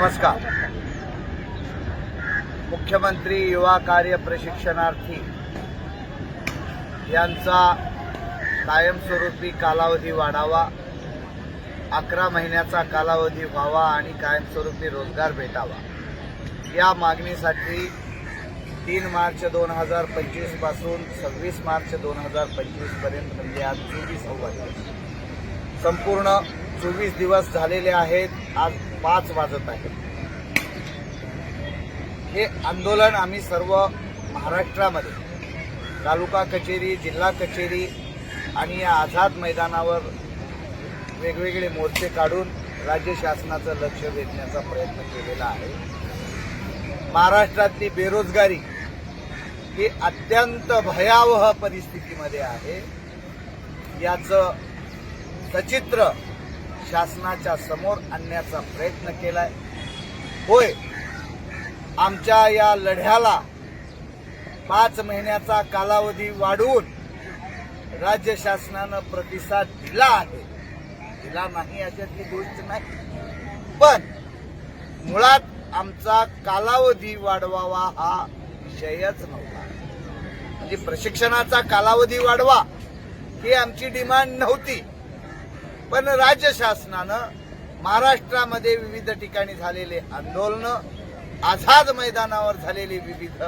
नमस्कार. मुख्यमंत्री युवा कार्य प्रशिक्षणार्थी यांचा कायमस्वरूपी कालावधी वाढावा अकरा महिन्याचा कालावधी व्हावा आणि कायमस्वरूपी रोजगार भेटावा. या मागणीसाठी तीन मार्च दोन हजार पंचवीसपासून सव्वीस मार्च दोन हजार पंचवीसपर्यंत म्हणजे आज चोवीस दिवस. संपूर्ण चोवीस दिवस झालेले आहेत. आज पाच वाजत आहे. हे आंदोलन आम्ही सर्व महाराष्ट्रामध्ये तालुका कचेरी जिल्हा कचेरी आणि या आझाद मैदानावर वेगवेगळे मोर्चे काढून राज्य शासनाचं लक्ष वेधण्याचा प्रयत्न केलेला आहे. महाराष्ट्रातली बेरोजगारी ही अत्यंत भयावह परिस्थितीमध्ये आहे. याचं सचित्र शासनाच्या समोर आणण्याचा प्रयत्न केलाय. होय आमच्या या लढ्याला पाच महिन्याचा कालावधी वाढवून राज्य शासनानं प्रतिसाद दिला आहे. दिला नाही अशातली गोष्ट नाही. पण मुळात आमचा कालावधी वाढवावा हा विषयच नव्हता. म्हणजे प्रशिक्षणाचा कालावधी वाढवा ही आमची डिमांड नव्हती. पण राज्य शासनानं महाराष्ट्रामध्ये विविध ठिकाणी झालेले आंदोलनं आझाद मैदानावर झालेले विविध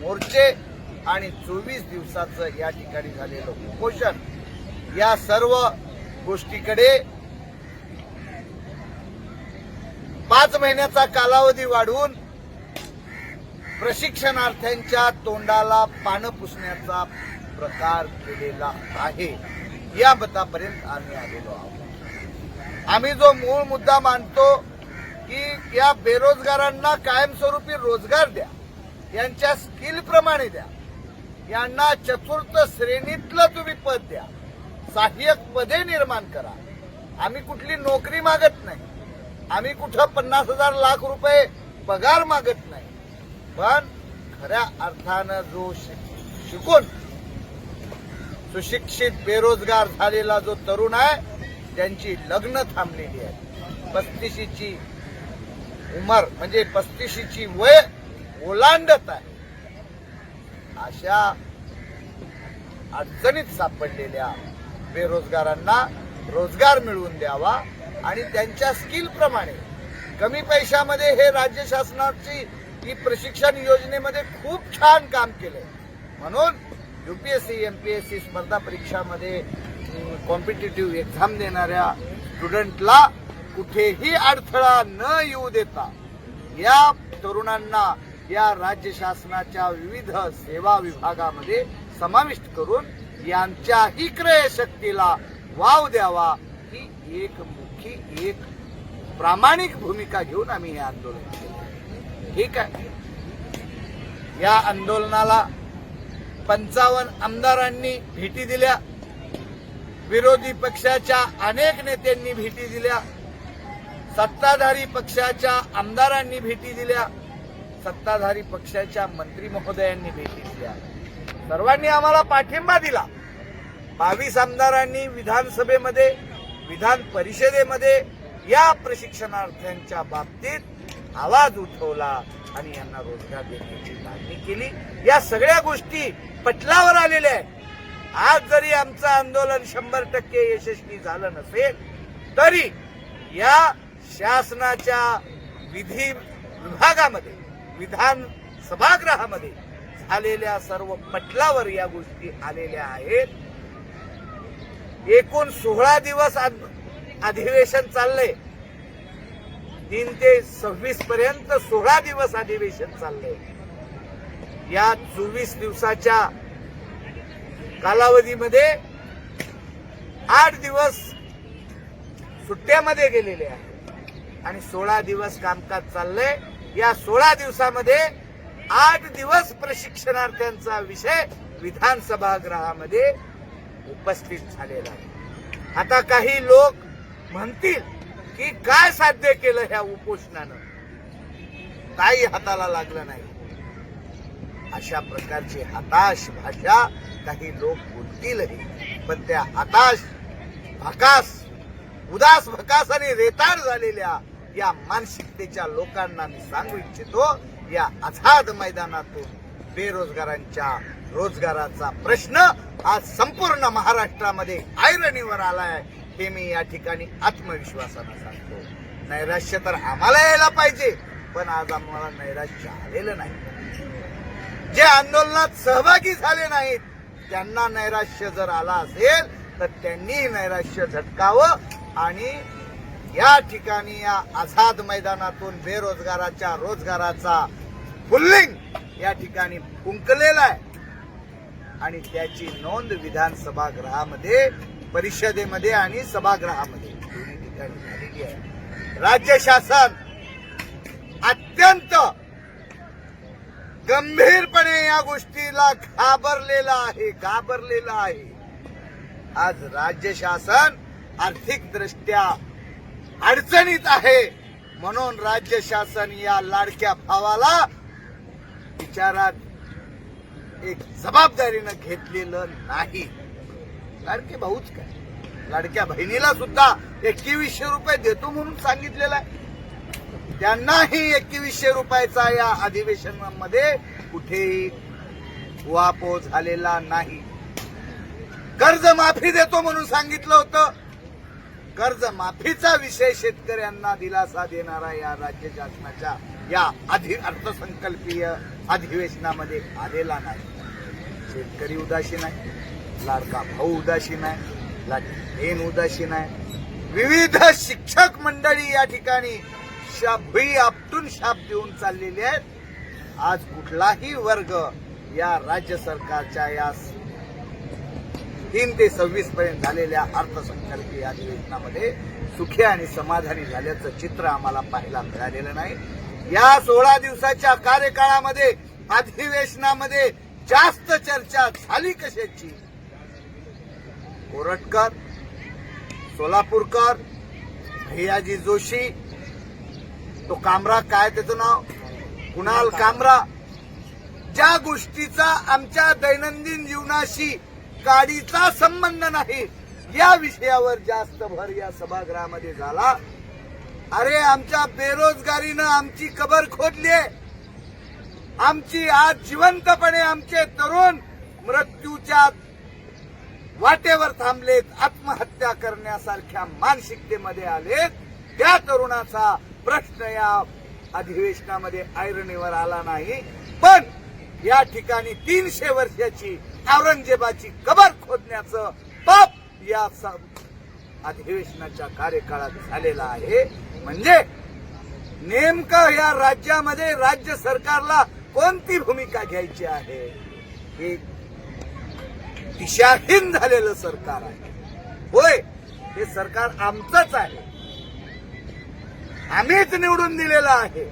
मोर्चे आणि चोवीस दिवसाचं या ठिकाणी झालेलं उपोषण या सर्व गोष्टीकडे पाच महिन्याचा कालावधी वाढवून प्रशिक्षणार्थ्यांच्या तोंडाला पानं पुसण्याचा प्रकार केलेला आहे. या मतापर्यंत आम्ही आलेलो आहोत. आम्ही जो मूळ मुद्दा मानतो की या बेरोजगारांना कायमस्वरूपी रोजगार द्या यांच्या स्किल प्रमाणे द्या यांना चतुर्थ श्रेणीतलं तुम्ही पद द्या सहाय्यक पदे निर्माण करा. आम्ही कुठली नोकरी मागत नाही आम्ही कुठं पन्नास हजार लाख रुपये पगार मागत नाही. पण खऱ्या अर्थानं जो शिकून सुशिक्षित बेरोजगार झालेला जो तरुण आहे त्यांची लग्न थांबलेली आहे. पस्तीशीची उमर म्हणजे पस्तीशीची वय ओलांडत आहे. अशा अडचणीत सापडलेल्या बेरोजगारांना रोजगार मिळवून द्यावा आणि त्यांच्या स्किल प्रमाणे कमी पैशामध्ये हे राज्य शासनाची ही प्रशिक्षण योजनेमध्ये खूप छान काम केलंय. म्हणून U P S C M P S C स्पर्धा परीक्षामध्ये कॉम्पिटेटिव्ह एक्झाम देणाऱ्या स्टुडंटला कुठेही अडथळा न येऊ देता या तरुणांना या राज्य शासनाच्या विविध सेवा विभागामध्ये समाविष्ट करून यांच्याही क्रयशक्तीला वाव द्यावा ही एक मुख्य एक प्रामाणिक भूमिका घेऊन आम्ही हे आंदोलन केलं. ठीक आहे. या आंदोलनाला पंचावन्न आमदारांनी भेटी दिल्या. विरोधी पक्षाच्या अनेक नेत्यांनी भेटी दिल्या. सत्ताधारी पक्षाच्या आमदारांनी भेटी दिल्या. सत्ताधारी पक्षाच्या मंत्री महोदयांनी भेटी दिल्या. सर्वांनी आम्हाला पाठिंबा दिला. बावीस आमदारांनी विधानसभेमध्ये विधान परिषदेमध्ये या प्रशिक्षणार्थ्यांच्या बाबतीत आवाज उठवला आणि यांना रोजगार देण्याची मागणी केली. या सगळ्या गोष्टी पटलावर आलेल्या आहेत. आज जरी आमचं आंदोलन शंभर टक्के यशस्वी झालं नसेल तरी या शासनाच्या विधी विभागामध्ये विधान सभागृहामध्ये झालेल्या सर्व पटलावर या गोष्टी आलेल्या आहेत. एकूण सोळा दिवस अधिवेशन चाललंय. तीन ते सव्वीस पर्यंत सोळा दिवस अधिवेशन चाललंय. या चोवीस दिवसाच्या कालावधीमध्ये आठ दिवस सुट्ट्यामध्ये गेलेले आहेत. आणि सोळा दिवस कामकाज चाललंय. या सोळा दिवसामध्ये आठ दिवस प्रशिक्षणार्थ्यांचा विषय विधानसभागृहामध्ये उपस्थित झालेला आहे. आता काही लोक म्हणतील की काय साध्य केलं ह्या उपोषणानं? काही हाताला लागलं नाही. अशा प्रकारची हताश भाषा काही लोक बोलतीलही पण त्या हताश भकास उदास भकास आणि रेताड झालेल्या या मानसिकतेच्या लोकांना मी सांगू इच्छितो या आझाद मैदानातून बेरोजगारांच्या रोजगाराचा प्रश्न आज संपूर्ण महाराष्ट्रामध्ये ऐरणीवर आलाय. हे मी या ठिकाणी आत्मविश्वासानं सांगतो. नैराश्य तर आम्हाला यायला पाहिजे पण आज आम्हाला नैराश्य आलेलं नाही. जे आंदोलनात सहभागी झाले नाहीत त्यांना नैराश्य जर आला असेल तर त्यांनी नैराश्य झटकावं आणि या ठिकाणी या आझाद मैदानातून बेरोजगाराच्या रोजगाराचा फुल्लिंग या ठिकाणी फुंकलेला आहे. आणि त्याची नोंद विधानसभागृहामध्ये परिषदेमध्ये आणि सभागृहामध्ये. दोन्ही ठिकाणी झालेली आहे. राज्य शासन अत्यंत गंभीरपणे या गोष्टीला घाबरलेला आहे घाबरलेला आहे. आज राज्य शासन आर्थिक दृष्ट्या अडचणीत आहे म्हणून राज्य शासन या लाडक्या भावाला विचारात एक जबाबदारीनं घेतलेलं नाही. लाडके भाऊच काय? लाडक्या बहिणीला सुद्धा एकवीसशे रुपये देतो म्हणून सांगितलेलं आहे. त्यांनाही एकवीसशे रुपयाचा या अधिवेशनामध्ये कुठेही वापो झालेला नाही. कर्ज माफी देतो म्हणून सांगितलं होतं. कर्ज माफीचा विषय शेतकऱ्यांना दिलासा देणारा या राज्य शासनाच्या या अधि अर्थसंकल्पीय अधिवेशनामध्ये आलेला नाही. शेतकरी उदासीन आहे. लाडका भाऊ उदासीन आहे लाडकी बहीण उदासीन आहे. विविध शिक्षक मंडळी या ठिकाणी शाबी आपटून शाप देऊन चाललेले आहेत. आज कुठलाही वर्ग या राज्य सरकारच्या या तीन ते सव्वीस पर्यंत झालेल्या अर्थसंकल्पीय अधिवेशनामध्ये सुखी आणि समाधानी झाल्याचं चित्र आम्हाला पाहायला मिळालेलं नाही. या सोळा दिवसाच्या कार्यकाळामध्ये अधिवेशनामध्ये जास्त चर्चा झाली कशाची? कोरटकर सोलापूरकर भैयाजी जोशी तो कामरा काय त्याचं नाव? कुणाल कामरा. ज्या गोष्टीचा आमच्या दैनंदिन जीवनाशी गाडीचा संबंध नाही या विषयावर जास्त भर या सभागृहामध्ये झाला. अरे आमच्या बेरोजगारीनं आमची कबर खोदली आमची आज जिवंतपणे आमचे तरुण मृत्यूच्या वाटेवर थांबलेत आत्महत्या करण्यासारख्या मानसिकतेमध्ये आलेत. त्या तरुणाचा प्रश्न या अधिवेशनामध्ये ऐरणीवर आला नाही. पण या ठिकाणी तीनशे वर्षाची औरंगजेबाची कबर खोदण्याचं पाप या अधिवेशनाच्या कार्यकाळात झालेलं आहे. म्हणजे नेमकं या राज्यामध्ये राज्य सरकारला कोणती भूमिका घ्यायची आहे? हे दिशाहीन झालेलं सरकार आहे. होय हे सरकार आमचंच आहे. आम्हीच निवडून दिलेलं आहे.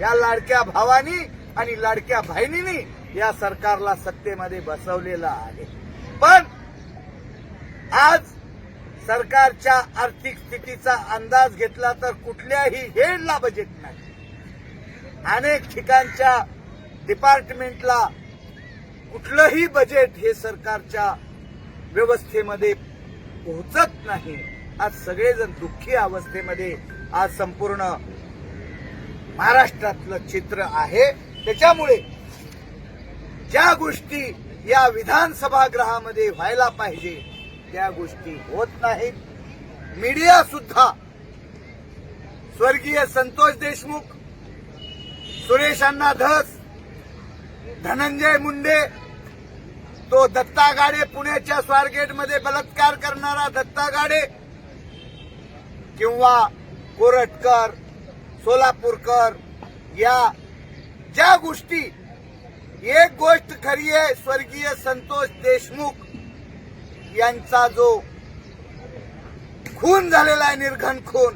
या लाडक्या भावानी आणि लाडक्या बहिणींनी या सरकारला सत्तेमध्ये बसवलेलं आहे. पण आज सरकारच्या आर्थिक स्थितीचा अंदाज घेतला तर कुठल्याही हेडला बजेट नाही. अनेक ठिकाणच्या डिपार्टमेंटला कुठलंही बजेट हे सरकारच्या व्यवस्थेमध्ये पोहोचत नाही. आज सगळेजण दुःखी अवस्थेमध्ये आज संपूर्ण महाराष्ट्रातलं चित्र आहे. त्याच्यामुळे ज्या गोष्टी या विधानसभागृहामध्ये व्हायला पाहिजे त्या गोष्टी होत नाहीत. मीडिया सुद्धा स्वर्गीय संतोष देशमुख सुरेश अण्णा धस धनंजय मुंडे तो दत्ता गाडे पुण्याच्या स्वारगेटमध्ये बलात्कार करणारा दत्ता गाडे किंवा कोरटकर सोलापूरकर या ज्या गोष्टी एक गोष्ट खरी आहे स्वर्गीय संतोष देशमुख यांचा जो खून झालेला आहे निर्घन खून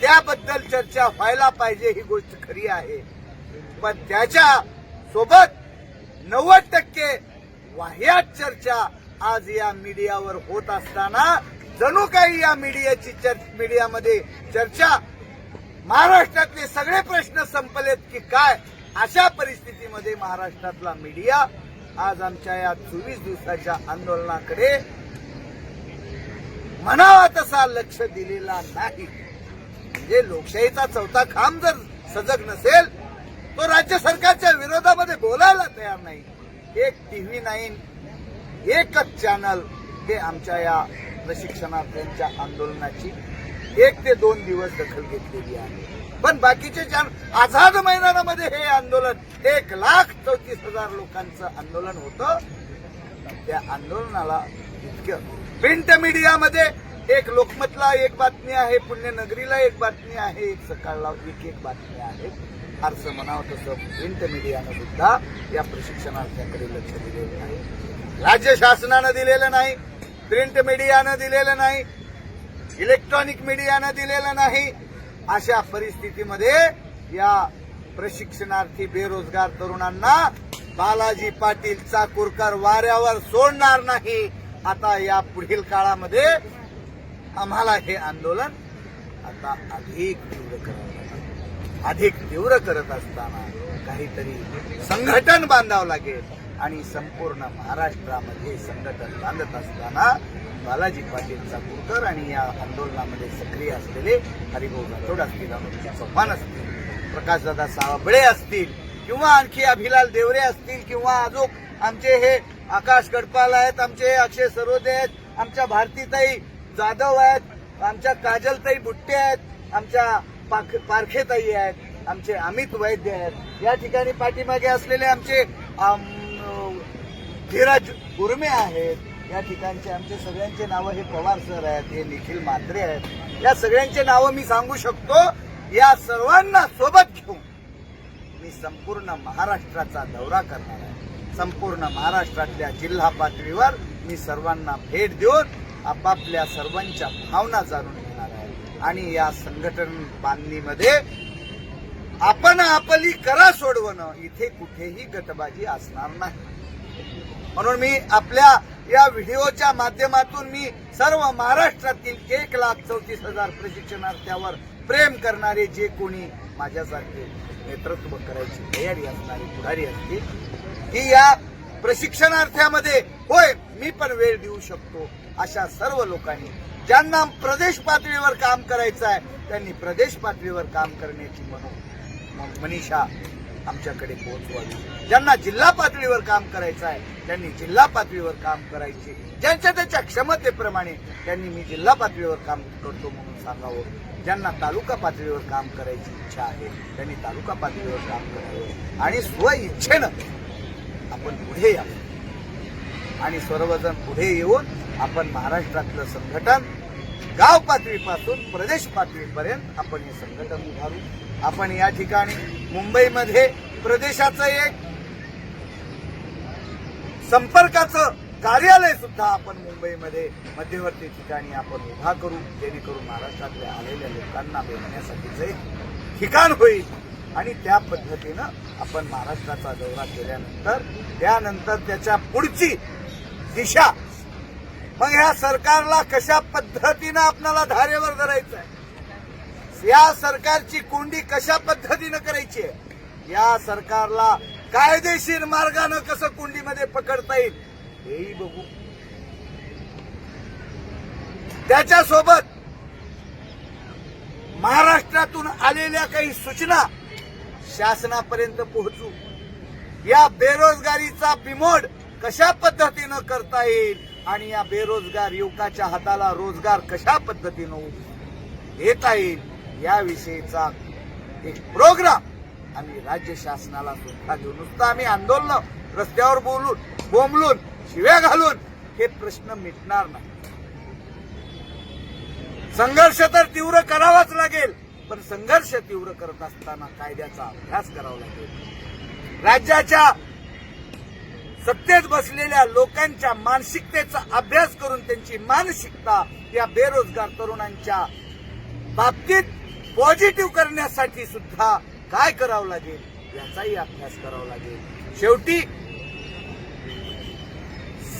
त्याबद्दल चर्चा व्हायला पाहिजे ही गोष्ट खरी आहे. पण त्याच्या सोबत नव्वद टक्के वाह्यात चर्चा आज या मीडियावर होत असताना जणू काही या मीडियाची चर्च मीडियामध्ये चर्चा. महाराष्ट्रातले सगळे प्रश्न संपलेत की काय? अशा परिस्थितीमध्ये महाराष्ट्रातला मीडिया आज आमच्या या चोवीस दिवसाच्या आंदोलनाकडे म्हणावा तसा लक्ष दिलेला नाही. म्हणजे लोकशाहीचा चौथा खांब जर सजग नसेल तो राज्य सरकारच्या विरोधामध्ये बोलायला तयार नाही. एक टीव्ही नाईन एकच चॅनल हे आमच्या या प्रशिक्षणार्थ्यांच्या आंदोलनाची एक ते दोन दिवस दखल घेतलेली आहे. पण बाकीचे चॅनल आझाद मैदानामध्ये हे आंदोलन एक लाख चौतीस हजार लोकांचं आंदोलन होतं. त्या आंदोलनाला इतकं प्रिंट मीडियामध्ये एक लोकमतला एक बातमी आहे पुण्यनगरीला एक बातमी आहे एक सकाळला एक एक बातमी आहे. फारसं म्हणावं तसं प्रिंट मीडियानं सुद्धा या प्रशिक्षणार्थ्याकडे लक्ष दिलेलं नाही. राज्य शासनानं दिलेलं नाही प्रिंट मीडियानं दिलेलं नाही इलेक्ट्रॉनिक मीडियानं दिलेलं नाही. अशा परिस्थितीमध्ये या प्रशिक्षणार्थी बेरोजगार तरुणांना बालाजी पाटील चाकूरकर वाऱ्यावर सोडणार नाही. आता या पुढील काळामध्ये आम्हाला हे आंदोलन आता अधिक तीव्र करावं अधिक तीव्र करत असताना काहीतरी संघटन बांधावं लागेल. आणि संपूर्ण महाराष्ट्रामध्ये संघटन बांधत असताना बालाजी पाटील चाकूरकर आणि या आंदोलनामध्ये सक्रिय असलेले हरिभाऊ राठोड असतील अनुप चव्हाण असतील प्रकाशदादा सावबळे असतील किंवा आणखी अभिलाल देवरे असतील किंवा अजून आमचे हे आकाश गडपाल आहेत आमचे अक्षय सरोदे आहेत आमच्या भारतीताई जाधव आहेत आमच्या काजलताई बुट्टे आहेत आमच्या पाख पारखेताई आहेत आमचे अमित वैद्य आहेत. या ठिकाणी पाठीमागे असलेले आमचे धीरज उर्मे आहेत. या ठिकाणचे आमचे सगळ्यांचे नावं हे पवार सर आहेत हे निखिल मात्रे आहेत. या सगळ्यांचे नावं मी सांगू शकतो या सर्वांना सोबत घेऊन मी संपूर्ण महाराष्ट्राचा दौरा करणार आहे. संपूर्ण महाराष्ट्रातल्या जिल्हा पातळीवर मी सर्वांना भेट देऊन आपापल्या सर्वांच्या भावना जाणून आणि या संघटन बांधणीमध्ये आपण आपली करा सोडवणं इथे कुठेही गटबाजी असणार नाही. म्हणून मी आपल्या या व्हिडिओच्या माध्यमातून मी सर्व महाराष्ट्रातील एक लाख चौतीस हजार प्रशिक्षणार्थ्यावर प्रेम करणारे जे कोणी माझ्यासारखे नेतृत्व करायची तयारी असणारी पुढारी असतील की या प्रशिक्षणार्थ्यामध्ये होय मी पण वेळ देऊ शकतो अशा सर्व लोकांनी ज्यांना प्रदेश पातळीवर काम करायचं आहे त्यांनी प्रदेश पातळीवर काम करण्याची मनो मनीषा आमच्याकडे पोहोचवावी. ज्यांना जिल्हा पातळीवर काम करायचं आहे त्यांनी जिल्हा पातळीवर काम करायचे. ज्यांच्या त्याच्या क्षमतेप्रमाणे त्यांनी मी जिल्हा पातळीवर काम करतो म्हणून सांगावं. ज्यांना तालुका पातळीवर काम करायची इच्छा आहे त्यांनी तालुका पातळीवर काम करावं. आणि स्व इच्छेनं आपण पुढे यावं. आणि सर्वजण पुढे येऊन आपण महाराष्ट्रातलं संघटन गाव पातळीपासून प्रदेश पातळीपर्यंत आपण हे संघटन उभारू. आपण या ठिकाणी मुंबईमध्ये प्रदेशाचं एक संपर्काचं कार्यालय सुद्धा आपण मुंबईमध्ये मध्यवर्ती ठिकाणी आपण उभा करू जेणेकरून महाराष्ट्रातल्या आलेल्या लोकांना भेटण्यासाठीचं एक ठिकाण होईल आणि त्या पद्धतीनं आपण महाराष्ट्राचा दौरा केल्यानंतर त्यानंतर त्याच्या पुढची दिशा मग ह्या सरकारला कशा पद्धतीनं आपल्याला धारेवर धरायचं आहे या सरकारची कोंडी कशा पद्धतीनं करायची? आहे या सरकारला कायदेशीर मार्गानं कसं कोंडीमध्ये पकडता येईल हेही बघू. त्याच्यासोबत महाराष्ट्रातून आलेल्या काही सूचना शासनापर्यंत पोहोचू. या बेरोजगारीचा बिमोड कशा पद्धतीनं करता येईल आणि या बेरोजगार युवकाच्या हाताला रोजगार कशा पद्धतीनं देता येईल याविषयीचा एक प्रोग्राम आम्ही राज्य शासनाला सुद्धा देऊ. नुसतं आम्ही आंदोलन रस्त्यावर बोलून बोंबलून शिव्या घालून हे प्रश्न मिटणार नाही. संघर्ष तर तीव्र करावाच लागेल पण संघर्ष तीव्र करत असताना कायद्याचा अभ्यास करावा लागेल. राज्याच्या सत्तेत बसलेल्या लोकांच्या मानसिकतेचा अभ्यास करून त्यांची मानसिकता या बेरोजगार तरुणांच्या बाबतीत पॉझिटिव्ह करण्यासाठी सुद्धा काय करावं लागेल याचाही अभ्यास करावा लागेल. शेवटी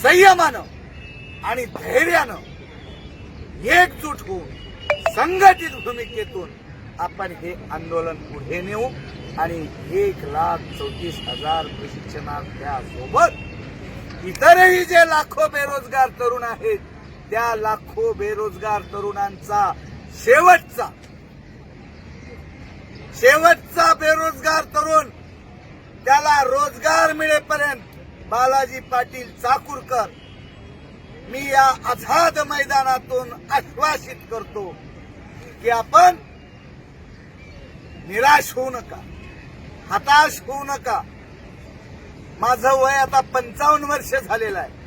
संयमानं आणि धैर्यानं एकजूट होऊन संघटित भूमिकेतून आपण हे आंदोलन पुढे नेऊ. आणि एक लाख चौतीस हजार प्रशिक्षणार्थ्यासोबत इतरही जे लाखो बेरोजगार तरुण आहेत त्या लाखो बेरोजगार तरुणांचा शेवटचा शेवटचा बेरोजगार तरुण त्याला रोजगार मिळेपर्यंत बालाजी पाटील चाकूरकर मी या आझाद मैदानातून आश्वासित करतो की आपण निराश होऊ नका. हताश होऊ नका. माझं वय आता पंचावन्न वर्ष झालेलं आहे.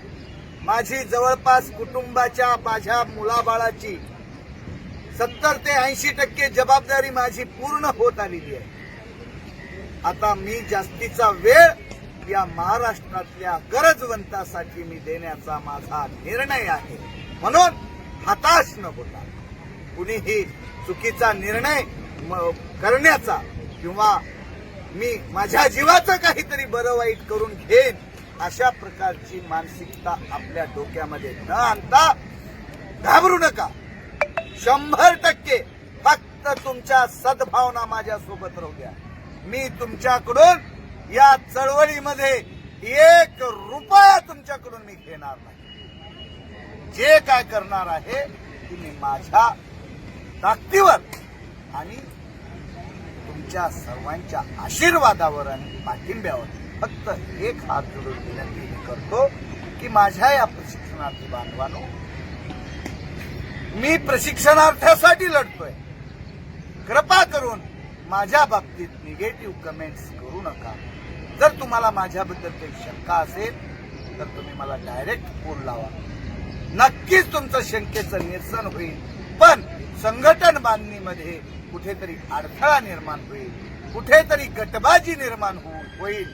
माझी जवळपास कुटुंबाच्या माझ्या मुलाबाळाची सत्तर ते ऐंशी टक्के जबाबदारी माझी पूर्ण होत आलेली आहे. आता मी जास्तीचा वेळ या महाराष्ट्रातल्या गरजवंतासाठी मी देण्याचा माझा निर्णय आहे. म्हणून हताश न होता कुणीही चुकीचा निर्णय करण्याचा किंवा मी माझ्या जीवाचं काहीतरी बरं वाईट करून घेईन. अशा प्रकारची मानसिकता आपल्या डोक्यामध्ये न आणता घाबरू नका. शंभर टक्के फक्त तुमच्या सद्भावना माझ्या सोबत राहू द्या. मी तुमच्याकडून या चळवळीमध्ये एक रुपया तुमच्याकडून मी घेणार नाही. जे काय करणार आहे तुम्ही माझ्या ताकदीवर आणि तुमच्या सर्वांच्या आशीर्वादावर आणि पाठिंब्यावर फक्त एक हात जोडून विनंती मी करतो की माझ्या या प्रशिक्षणार्थी बांधवानो मी प्रशिक्षणार्थ्यासाठी लढतोय. कृपा करून माझ्या बाबतीत निगेटिव्ह कमेंट्स करू नका. जर तुम्हाला माझ्याबद्दल काही शंका असेल तर तुम्ही मला डायरेक्ट फोन लावा. नक्कीच तुमचं शंकेचं निरसन होईल. पण संघटन बांधणीमध्ये कुठेतरी अडथळा निर्माण होईल कुठेतरी गटबाजी निर्माण हो-, होईल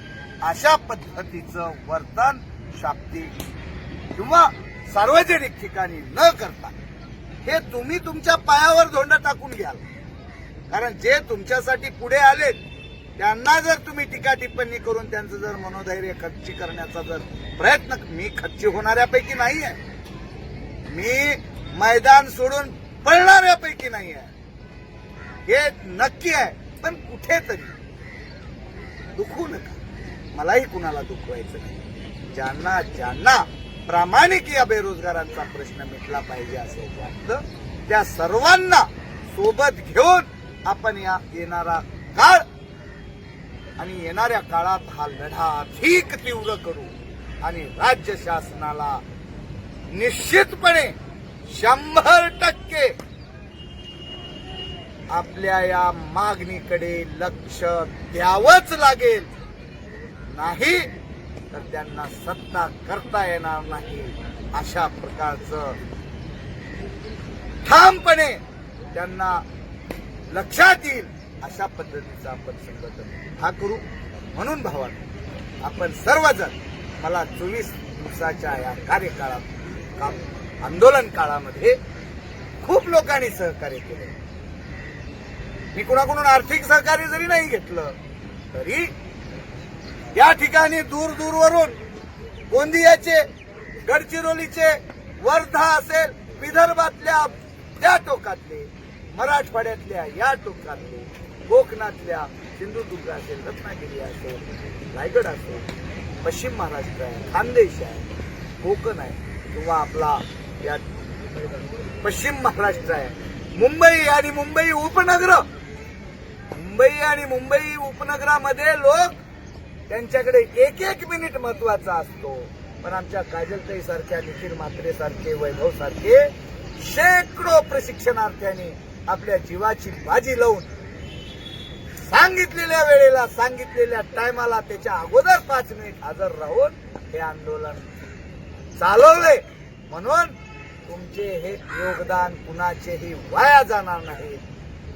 अशा पद्धतीचं वर्तन शाब्दिक किंवा सार्वजनिक ठिकाणी न करता हे तुम्ही तुमच्या पायावर धोंड टाकून घ्याल. कारण जे तुमच्यासाठी पुढे आलेत त्यांना जर तुम्ही टीका टिप्पणी करून त्यांचं जर मनोधैर्य खच्ची करण्याचा जर प्रयत्न मी खच्ची होणाऱ्यापैकी नाही आहे मी मैदान सोडून पळणाऱ्यापैकी नाही आहे. हे नक्की आहे पण कुठेतरी. दुखू नका. मलाही कुणाला दुखवायचं नाही. ज्यांना ज्यांना प्रामाणिक या बेरोजगारांचा प्रश्न मिटला पाहिजे असं वाटतं त्या सर्वांना सोबत घेऊन आपण या येणारा काळ आणि येणाऱ्या काळात हा लढा अधिक तीव्र करू आणि राज्य शासनाला निश्चितपणे शंभर टक्के. आपल्या या मागणीकडे लक्ष द्यावंच लागेल. नाही तर त्यांना सत्ता करता येणार नाही. अशा प्रकारचं ठामपणे त्यांना लक्षात येईल. अशा पद्धतीचं आपण संघटन हा करू. म्हणून भावानो आपण सर्वजण मला चोवीस दिवसाच्या या कार्यकाळात काम आंदोलन काळामध्ये खूप लोकांनी सहकार्य केले. मी कुणाकडून आर्थिक सहकार्य जरी नाही घेतलं तरी या ठिकाणी दूर दूरवरून गोंदियाचे गडचिरोलीचे वर्धा असेल विदर्भातल्या त्या टोकातले मराठवाड्यातल्या या टोकातले कोकणातल्या सिंधुदुर्ग असेल रत्नागिरी असेल रायगड असेल पश्चिम महाराष्ट्र आहे खानदेश आहे कोकण आहे किंवा आपला या पश्चिम महाराष्ट्र आहे. मुंबई आणि मुंबई उपनगर. मुंबई आणि मुंबई उपनगरामध्ये लोक त्यांच्याकडे एक एक मिनिट महत्त्वाचा असतो. पण आमच्या काजलताई सारख्या निखिल मात्रे सारखे वैभव सारखे शेकडो प्रशिक्षणार्थ्यांनी आपल्या जीवाची बाजी लावून सांगितलेल्या वेळेला सांगितलेल्या टायमाला त्याच्या अगोदर पाच मिनिट हजर राहून हे आंदोलन चालवले म्हणून तुमचे हे योगदान कुणाचेही वाया जाणार नाही.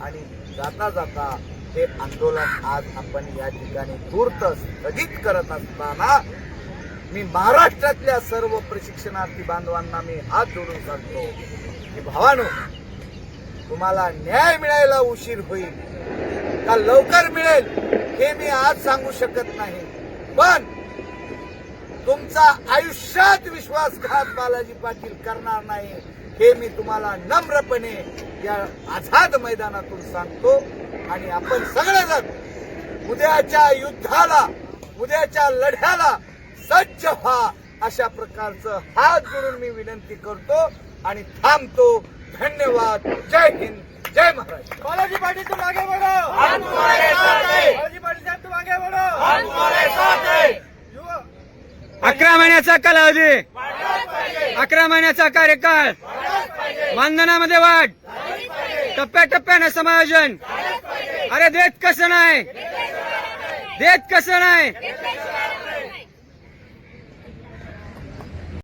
आणि जाता जाता हे आंदोलन आज आपण या ठिकाणी तूर्त स्थगित करत असताना मी महाराष्ट्रातल्या सर्व प्रशिक्षणार्थी बांधवांना मी हात जोडून सांगतो की भावानो तुम्हाला न्याय मिळायला उशीर होईल का लवकर मिळेल हे मी आज सांगू शकत नाही. पण तुमचा आयुष्यात विश्वासघात बालाजी पाटील करणार नाही हे मी तुम्हाला नम्रपणे या आझाद मैदानातून सांगतो. आणि आपण सगळेजण उद्याच्या युद्धाला उद्याच्या लढ्याला सज्ज व्हा अशा प्रकारचं हात जोडून मी विनंती करतो आणि थांबतो. धन्यवाद. जय हिंद. जय महाराष्ट्र. बालाजी पाटिल तुम आगे बढ़ो हम तुम्हारे साथ हैं। बालाजी पाटिल साहब तुम आगे बढ़ो हम तुम्हारे साथ हैं। युवा अकरा महिन्याचा कालावधी. अकरा महिन्याचा कार्यकाळ. मानधनामध्ये वाढ. टप्प्याटप्प्यानं समायोजन. अरे देत कसं नाही? देत कसं नाही?